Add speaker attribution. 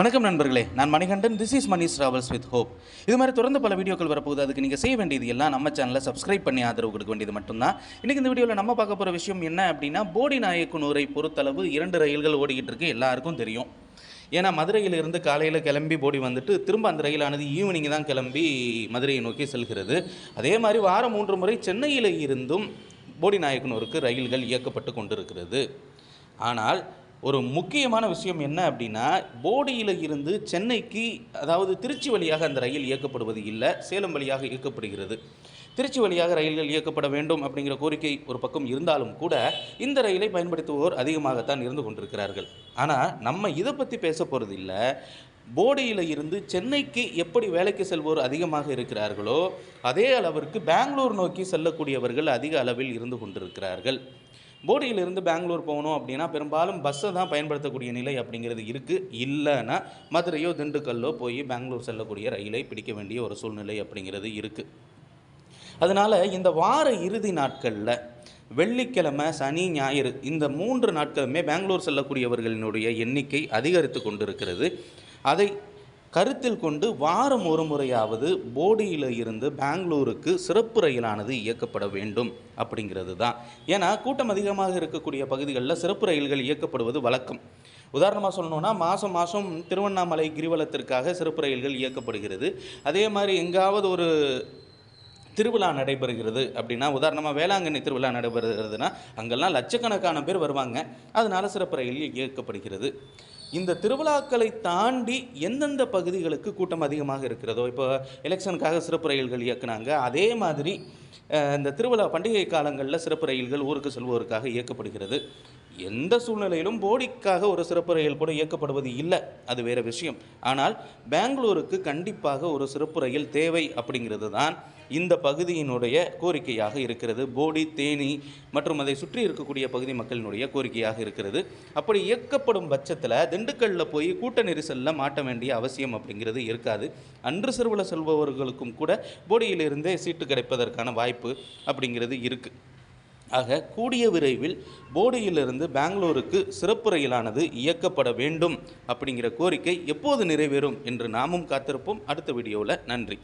Speaker 1: வணக்கம் நண்பர்களே நான் Manikandan. This is Mani travels with hope இது மாதிரி தொடர்ந்து பல வீடியோக்கள் வரப்போகுது. அதுக்கு நீங்கள் செய்ய வேண்டியது எல்லாம் நம்ம சேனலை சப்ஸ்கிரைப் பண்ணி ஆதரவு கொடுக்க வேண்டியது மட்டும்தான். இன்றைக்கி இந்த வீடியோவில் நம்ம பார்க்க போகிற விஷயம் என்ன அப்படின்னா போடி நாயக்கனூரை பொறுத்தளவு இரண்டு ரயில்கள் ஓடிக்கிட்டு இருக்கு. எல்லாருக்கும் தெரியும். ஏன்னா மதுரையிலிருந்து காலையில் கிளம்பி போடி வந்துட்டு திரும்ப அந்த ரயிலானது ஈவினிங் தான் கிளம்பி மதுரையை நோக்கி செல்கிறது. அதே மாதிரி வாரம் மூன்று முறை சென்னையில் இருந்தும் போடி நாயக்கனூருக்கு ரயில்கள் இயக்கப்பட்டு கொண்டிருக்கிறது. ஆனால் ஒரு முக்கியமான விஷயம் என்ன அப்படின்னா போடியில் இருந்து சென்னைக்கு அதாவது திருச்சி வழியாக அந்த ரயில் இயக்கப்படுவது இல்லை சேலம் வழியாக இயக்கப்படுகிறது. திருச்சி வழியாக ரயில்கள் இயக்கப்பட வேண்டும் அப்படிங்கிற கோரிக்கை ஒரு பக்கம் இருந்தாலும் கூட இந்த ரயிலை பயன்படுத்துவோர் அதிகமாகத்தான் இருந்து கொண்டிருக்கிறார்கள். ஆனால் நம்ம இதை பற்றி பேச போகிறது இல்லை. போடியில் இருந்து சென்னைக்கு எப்படி வேலைக்கு செல்வோர் அதிகமாக இருக்கிறார்களோ அதே அளவிற்கு பெங்களூர் நோக்கி செல்லக்கூடியவர்கள் அதிக அளவில் இருந்து கொண்டிருக்கிறார்கள். போடியிலிருந்து பெங்களூர் போகணும் அப்படின்னா பெரும்பாலும் பஸ்ஸை தான் பயன்படுத்தக்கூடிய நிலை அப்படிங்கிறது இருக்குது இல்லைன்னா மதுரையோ திண்டுக்கல்லோ போய் பெங்களூர் செல்லக்கூடிய ரயிலை பிடிக்க வேண்டிய ஒரு சூழ்நிலை அப்படிங்கிறது இருக்குது அதனால் இந்த வார இறுதி நாட்களில் வெள்ளிக்கிழமை சனி ஞாயிறு இந்த மூன்று நாட்களுமே பெங்களூர் செல்லக்கூடியவர்களினுடைய எண்ணிக்கை அதிகரித்து கொண்டிருக்கிறது. அதை கருத்தில் கொண்டு வாரம் ஒரு முறையாவது போடியில் இருந்து பெங்களூருக்கு சிறப்பு ரயிலானது இயக்கப்பட வேண்டும் அப்படிங்கிறது தான். ஏன்னா கூட்டம் அதிகமாக இருக்கக்கூடிய பகுதிகளில் சிறப்பு ரயில்கள் இயக்கப்படுவது வழக்கம். உதாரணமாக சொல்லணும்னா மாதம் மாதம் திருவண்ணாமலை கிரிவலத்திற்காக சிறப்பு ரயில்கள் இயக்கப்படுகிறது. அதே மாதிரி எங்காவது ஒரு திருவிழா நடைபெறுகிறது அப்படின்னா உதாரணமாக வேளாங்கண்ணி திருவிழா நடைபெறுகிறதுனா அங்கெல்லாம் லட்சக்கணக்கான பேர் வருவாங்க. அதனால் சிறப்பு ரயில் இயக்கப்படுகிறது. இந்த திருவிழாக்களை தாண்டி எந்தெந்த பகுதிகளுக்கு கூட்டம் அதிகமாக இருக்கிறதோ இப்போ எலெக்ஷனுக்காக சிறப்பு ரயில்கள் இயக்குனாங்க. அதே மாதிரி இந்த திருவிழா பண்டிகை காலங்களில் சிறப்பு ரயில்கள் ஊருக்கு செல்வோருக்காக இயக்கப்படுகிறது. எந்த சூழ்நிலையிலும் போடிக்காக ஒரு சிறப்பு ரயில் கூட இயக்கப்படுவது இல்லை. அது வேறு விஷயம். ஆனால் பெங்களூருக்கு கண்டிப்பாக ஒரு சிறப்பு ரயில் தேவை அப்படிங்கிறது தான் இந்த பகுதியினுடைய கோரிக்கையாக இருக்கிறது. போடி தேனி மற்றும் அதை சுற்றி இருக்கக்கூடிய பகுதி மக்களினுடைய கோரிக்கையாக இருக்கிறது. அப்படி இயக்கப்படும் பட்சத்தில் திண்டுக்கல்லில் போய் கூட்ட நெரிசலில் மாட்ட வேண்டிய அவசியம் அப்படிங்கிறது இருக்காது. அன்று சிறுவல செல்பவர்களுக்கும் கூட போடியிலிருந்தே சீட்டு கிடைப்பதற்கான வாய்ப்பு அப்படிங்கிறது இருக்குது ஆக கூடிய விரைவில் போடியிலிருந்து பெங்களூருக்கு சிறப்பு ரயிலானது இயக்கப்பட வேண்டும் அப்படிங்கிற கோரிக்கை எப்போது நிறைவேறும் என்று நாமும் காத்திருப்போம். அடுத்த வீடியோவில் நன்றி.